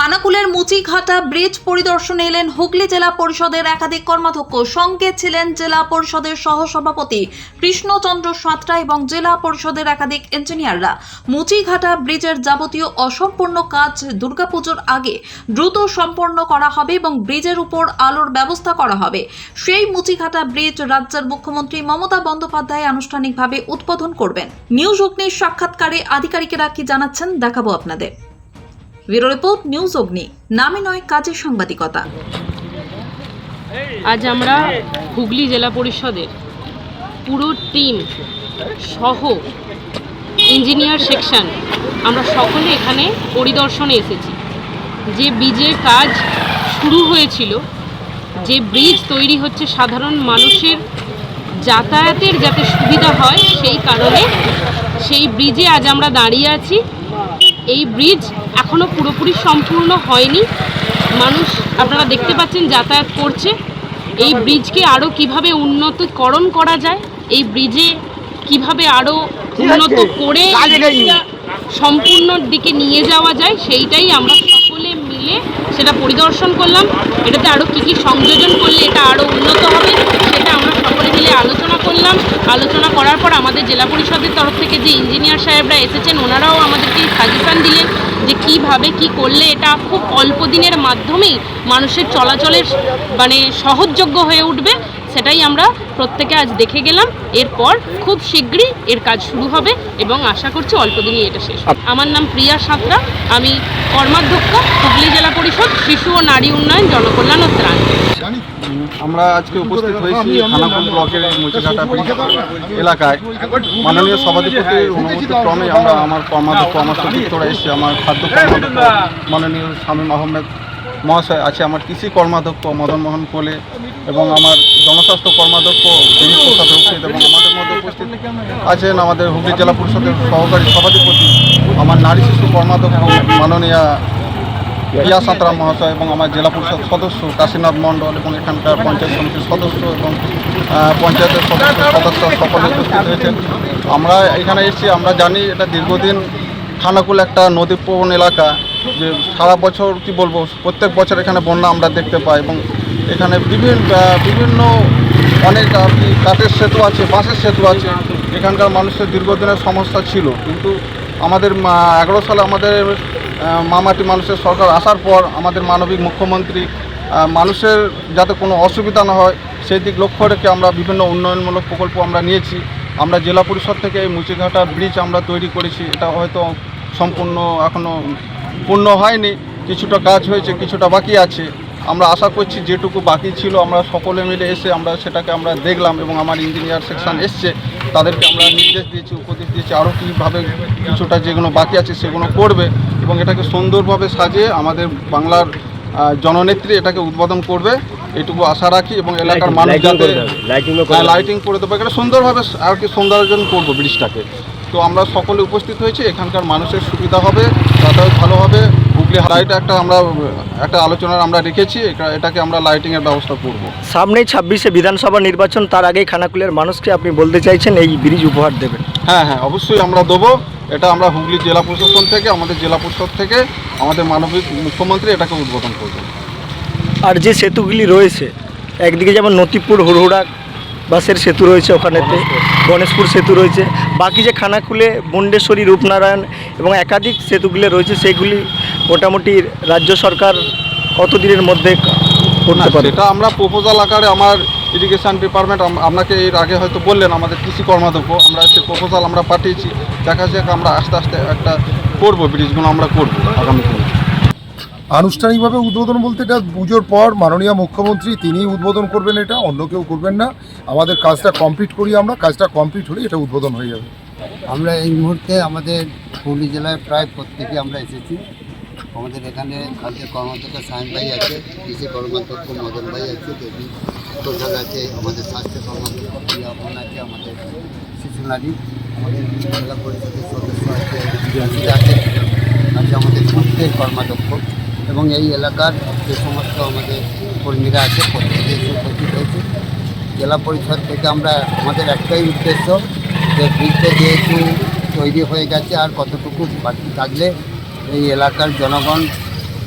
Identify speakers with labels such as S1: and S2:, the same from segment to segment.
S1: খানাকুলের Muchighata bridge পরিদর্শনে এলেন হুগলি জেলা পরিষদের একাধিক কর্মাধ্যক্ষ। সঙ্গে ছিলেন জেলা পরিষদের সহসভাপতি কৃষ্ণচন্দ্র সাঁতরা এবং জেলা পরিষদের একাধিক ইঞ্জিনিয়াররা। মুচিঘাটা ব্রিজের যাবতীয় অসম্পূর্ণ কাজ দুর্গাপুজোর আগে দ্রুত সম্পন্ন করা হবে এবং ব্রিজের উপর আলোর ব্যবস্থা করা হবে। সেই মুচিঘাটা ব্রিজ রাজ্যের মুখ্যমন্ত্রী মমতা বন্দ্যোপাধ্যায় আনুষ্ঠানিকভাবে উদ্বোধন করবেন। নিউজ অগ্নির সাক্ষাৎকারে আধিকারিকেরা কি জানাচ্ছেন দেখাবো আপনাদের। ব্যুরো রিপোর্ট, নিউজ অগ্নি। নামে নয়, কাজের সাংবাদিকতা।
S2: আজ আমরা হুগলি জেলা পরিষদের পুরো টিম সহ ইঞ্জিনিয়ার সেকশন, আমরা সকলে এখানে পরিদর্শনে এসেছি। যে ব্রিজের কাজ শুরু হয়েছিল, যে ব্রিজ তৈরি হচ্ছে সাধারণ মানুষের যাতায়াতের যাতে সুবিধা হয় সেই কারণে, সেই ব্রিজে আজ আমরা দাঁড়িয়ে আছি। এই ব্রিজ এখনও পুরোপুরি সম্পূর্ণ হয়নি। মানুষ আপনারা দেখতে পাচ্ছেন যাতায়াত করছে। এই ব্রিজকে আরও কীভাবে উন্নতকরণ করা যায় এই ব্রিজে কীভাবে আরও উন্নত করে সম্পূর্ণ দিকে নিয়ে যাওয়া যায় সেইটাই আমরা সকলে মিলে সেটা পরিদর্শন করলাম। এটাতে আরও কী কী সংযোজন করলে এটা আরও উন্নত হবে সেটা আমরা মিলে আলোচনা করলাম। আলোচনা করার পর আমাদের জেলা পরিষদের তরফ থেকে যে ইঞ্জিনিয়ার সাহেবরা এসেছেন, ওনারাও আমাদেরকে সাজেশান দিলেন যে কীভাবে কি করলে এটা খুব অল্প দিনের মাধ্যমেই মানুষের চলাচলের মানে সহজযোগ্য হয়ে উঠবে। সেটাই আমরা প্রত্যেকে আজ দেখে গেলাম। এরপর খুব শীঘ্রই এর কাজ শুরু হবে এবং আশা করছি অল্প দিনই এটা শেষ আমার নাম প্রিয়া সাঁতরা, আমি কর্মাধ্যক্ষ, হুগলি জেলা পরিষদ, শিশু ও নারী উন্নয়ন, জনকল্যাণ ও ত্রাণ।
S3: আমরা আজকে উপস্থিত হয়েছি খানাকুল ব্লকের মুচিঘাটা এলাকায়। মাননীয় সভাধিপতি অনুমতি ক্রমে আমরা আমার কর্মাধ্যক্ষ, আমার সতীর্থরা এসেছে আমার খাদ্য মাননীয় শামীম আহমেদ মহাশয়, আছে আমার কৃষি কর্মাধ্যক্ষ মদন মোহন কোলে এবং আমার জনস্বাস্থ্য কর্মাধ্যক্ষ দেবী প্রসাদ রক্ষিত এবং আমাদের মধ্যে উপস্থিত আছেন আমাদের হুগলি জেলা পরিষদের সহকারী সভাধিপতি, আমার নারী শিশু কর্মাধ্যক্ষ মাননীয়া প্রিয়া সাঁতরা মহাশয় এবং আমার জেলা পরিষদ সদস্য কাশীনাথ মণ্ডল এবং এখানকার পঞ্চায়েত সমিতির সদস্য এবং পঞ্চায়েতের সদস্য সদস্য সকলে উপস্থিত হয়েছেন। আমরা এখানে এসেছি, আমরা জানি এটা দীর্ঘদিন খানাকুল একটা নদীপ্রবণ এলাকা। যে সারা বছর কি বলব, প্রত্যেক বছর এখানে বন্যা আমরা দেখতে পাই এবং এখানে বিভিন্ন বিভিন্ন অনেক আর কি কাঠের সেতু আছে, বাঁশের সেতু আছে। এখানকার মানুষের দীর্ঘদিনের সমস্যা ছিল। কিন্তু আমাদের এগারো সালে আমাদের মামাটি মানুষের সরকার আসার পর আমাদের মানবিক মুখ্যমন্ত্রী মানুষের যাতে কোনো অসুবিধা না হয়, সেই দিক লক্ষ্য রেখে আমরা বিভিন্ন উন্নয়নমূলক প্রকল্প আমরা নিয়েছি। আমরা জেলা পরিষদ থেকে এই মুচিঘাটা ব্রিজ আমরা তৈরি করেছি। এটা হয়তো সম্পূর্ণ এখনও পূর্ণ হয়নি কিছুটা কাজ হয়েছে কিছুটা বাকি আছে। আমরা আশা করছি যেটুকু বাকি ছিল আমরা সকলে মিলে এসে আমরা সেটাকে আমরা দেখলাম এবং আমার ইঞ্জিনিয়ার সেকশন এসছে তাদেরকে আমরা নির্দেশ দিয়েছি উপদেশ দিয়েছি আরও কীভাবে কিছুটা যেগুলো বাকি আছে সেগুলো করবে এবং এটাকে সুন্দরভাবে সাজিয়ে আমাদের বাংলার জননেত্রী এটাকে উদ্বোধন করবে এটুকু আশা রাখি এবং এলাকার মানুষ যাতে হ্যাঁ, লাইটিং করে দেবো এখানে সুন্দরভাবে আর কি সৌন্দর্যন করব ব্রিজটাকে। তো আমরা সকলে উপস্থিত হয়েছি এখানকার মানুষের সুবিধা হবে যাতায়াত ভালো হবে। হুগলি লাইট একটা আমরা একটা আলোচনার আমরা রেখেছি এটা- এটাকে আমরা লাইটিংয়ের ব্যবস্থা করব।
S4: সামনেই ছাব্বিশে বিধানসভা নির্বাচন তার আগেই খানাকুলের মানুষকে আপনি বলতে চাইছেন এই ব্রিজ উপহার দেবেন।
S3: হ্যাঁ হ্যাঁ অবশ্যই আমরা দেবো। এটা আমরা হুগলি জেলা প্রশাসন থেকে আমাদের জেলা পরিষদ থেকে আমাদের মানবিক মুখ্যমন্ত্রী এটাকে উদ্বোধন করবেন।
S4: আর যে সেতুগুলি রয়েছে একদিকে যেমন নতিপুর হুড়হুড়া বাসের সেতু রয়েছে ওখানেতে গণেশপুর। সেতু রয়েছে। বাকি যে খানাকুলে মুন্ডেশ্বরী রূপনারায়ণ এবং একাধিক সেতুগুলি রয়েছে সেগুলি মোটামুটি রাজ্য সরকার কত দিনের মধ্যে
S3: না,
S4: করতে পারে?
S3: সেটা আমরা প্রপোজাল আকারে আমার ইরিগেশন ডিপার্টমেন্ট আপনাকে এর আগে হয়তো বললেন আমাদের কৃষি কর্মাধ্যক্ষ আমরা সে প্রপোজাল আমরা পাঠিয়েছি। দেখা যাক আমরা আস্তে আস্তে একটা করব ব্রিজগুলো আমরা করব আগামী দিনে।
S5: আনুষ্ঠানিকভাবে উদ্বোধন বলতে এটা পুজোর পর মাননীয় মুখ্যমন্ত্রী তিনিই উদ্বোধন করবেন এটা, অন্য কেউ করবেন না। আমাদের কাজটা কমপ্লিট করি আমরা, কাজটা কমপ্লিট হলে এটা উদ্বোধন হয়ে যাবে।
S6: আমরা এই মুহূর্তে আমাদের হুগলি জেলায় প্রায় প্রত্যেকে আমরা এসেছি। আমাদের এখানে খাদ্যের কর্মাধ্যক্ষ সায়ন ভাই আছে, কৃষি কর্মাধ্যক্ষ মদন ভাই আছে, দেবী প্রসাদ আছে, আমাদের স্বাস্থ্য কর্মাধ্যক্ষ আছে, আমাদের শিশু নারী, আমাদের জেলা পরিষদের সদস্য আছে আছে আমাদের পূর্তের কর্মাধ্যক্ষ। এবং এই এলাকার যে সমস্ত আমাদের কর্মীরা আছে প্রত্যেকে হয়েছে। জেলা পরিষদ থেকে আমরা, আমাদের একটাই উদ্দেশ্য যে ব্রিজটা যেহেতু তৈরি হয়ে গেছে আর কতটুকু বাকি থাকলে এই এলাকার জনগণ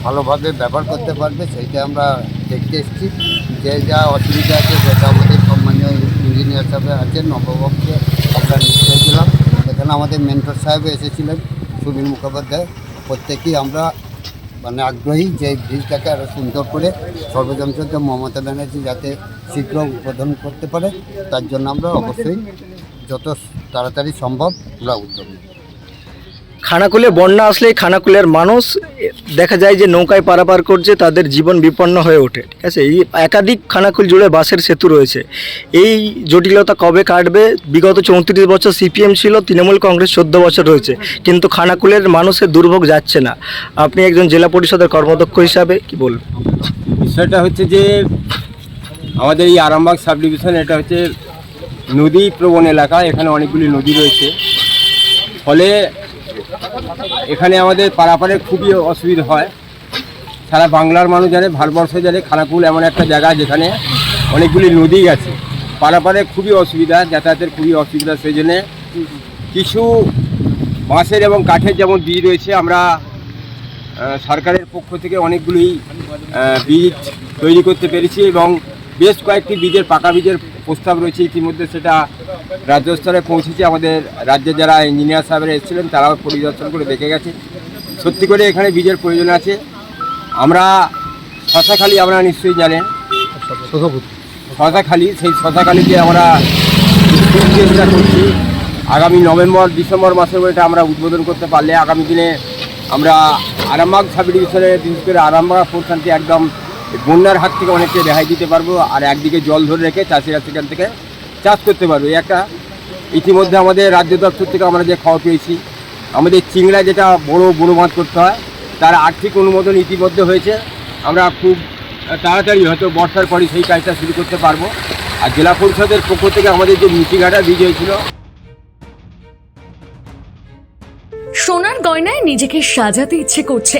S6: ভালোভাবে ব্যবহার করতে পারবে, সেইটা আমরা দেখতে এসেছি। যে যা অসুবিধা আছে, সেটা আমাদের সম্মানীয় ইঞ্জিনিয়ার সাহেব আছেন নববাবুকে আমরা নিশ্চয় দিলাম এখানে আমাদের মেন্টর সাহেব এসেছিলেন সুনীল মুখোপাধ্যায়। প্রত্যেকেই আমরা মানে আগ্রহী যে ব্রিজটাকে আরও সুন্দর করে সর্বজনচন্দ্র মমতা ব্যানার্জি যাতে শীঘ্র উদ্বোধন করতে পারে, তার জন্য আমরা অবশ্যই যত তাড়াতাড়ি সম্ভব আমরা উদ্যোগ।
S4: খানাকুলে বন্যা আসলে খানাকুলের মানুষ দেখা যায় যে নৌকায় পারাপার করছে, তাদের জীবন বিপন্ন হয়ে ওঠে, ঠিক আছে? এই একাধিক খানাকুল জুড়ে বাসের সেতু রয়েছে। এই জটিলতা কবে কাটবে? বিগত চৌত্রিশ বছর সিপিএম ছিল, তৃণমূল কংগ্রেস চোদ্দ বছর রয়েছে। কিন্তু খানাকুলের মানুষের দুর্ভোগ যাচ্ছে না। আপনি একজন জেলা পরিষদের কর্মদক্ষ হিসাবে কি বলবেন?
S7: বিষয়টা হচ্ছে যে, আমাদের এই আরামবাগ সাব ডিভিশন এটা হচ্ছে নদী প্রবণ এলাকা, এখানে অনেকগুলি নদী রয়েছে। ফলে এখানে আমাদের পারাপারের খুবই অসুবিধা হয়। সারা বাংলার মানুষ জানে, ভারতবর্ষ জানে, খানাকুল এমন একটা জায়গা যেখানে অনেকগুলি নদী আছে পারাপারে খুবই অসুবিধা, যাতায়াতের খুবই অসুবিধা, সেই জন্যে কিছু বাঁশের এবং কাঠের যেমন বীজ রয়েছে, আমরা সরকারের পক্ষ থেকে অনেকগুলি বীজ তৈরি করতে পেরেছি এবং বেশ কয়েকটি বীজের পাকা বীজের প্রস্তাব রয়েছে ইতিমধ্যে, সেটা রাজ্য স্তরে পৌঁছেছে। আমাদের রাজ্যে যারা ইঞ্জিনিয়ার সাহেবরা এসেছিলেন, তারাও পরিদর্শন করে দেখে গেছে। সত্যি করে এখানে বীজের প্রয়োজন আছে। আমরা শশাখালি আমরা নিশ্চয়ই জানেন। শশাখালি, সেই শশাখালিতে আমরা চেষ্টা করছি। আগামী নভেম্বর, ডিসেম্বর মাসের এটা আমরা উদ্বোধন করতে পারলে আগামী দিনে আমরা আরামবাগ সাব ডিভিশনে বিশেষ করে আরামবাগ পোর্শনটি একদম বন্যার হাত থেকে অনেকটা রেহাই দিতে পারব। আর একদিকে জল ধরে রেখে চাষিরা সেখান থেকে চাষ করতে পারবে। একটা ইতিমধ্যে আমাদের রাজ্য দপ্তর থেকে আমরা যে খবর পেয়েছি, আমাদের চিংড়া যেটা বড় বড় মাছ করতে হয়, তার আর্থিক অনুমোদন ইতিমধ্যে হয়েছে। আমরা খুব তাড়াতাড়ি হয়তো বর্ষার পরই সেই কাজটা শুরু করতে পারব। আর জেলা পরিষদের পক্ষ থেকে আমাদের যে মিচিঘাটা বীজ হয়েছিল,
S8: সোনার গয়নায় নিজেকে সাজাতে ইচ্ছে করছে।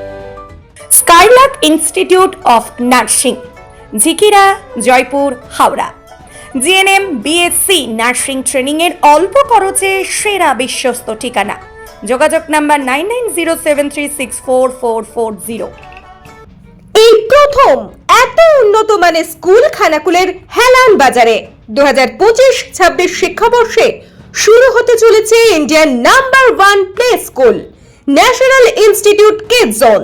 S9: Skylark institute of nursing Jhikira Jaipur Howrah GNM BSc nursing ট্রেনিংয়ের অল্প খরচে সেরা বিশ্বস্ত ঠিকানা। যোগাযোগ নাম্বার নাইন
S10: এই প্রথম এত উন্নত মানের স্কুল খানাকুলের হেলান বাজারে দু হাজার পঁচিশ ছাব্বিশ শিক্ষাবর্ষে শুরু হতে চলেছে Indian number one play school national institute kids zone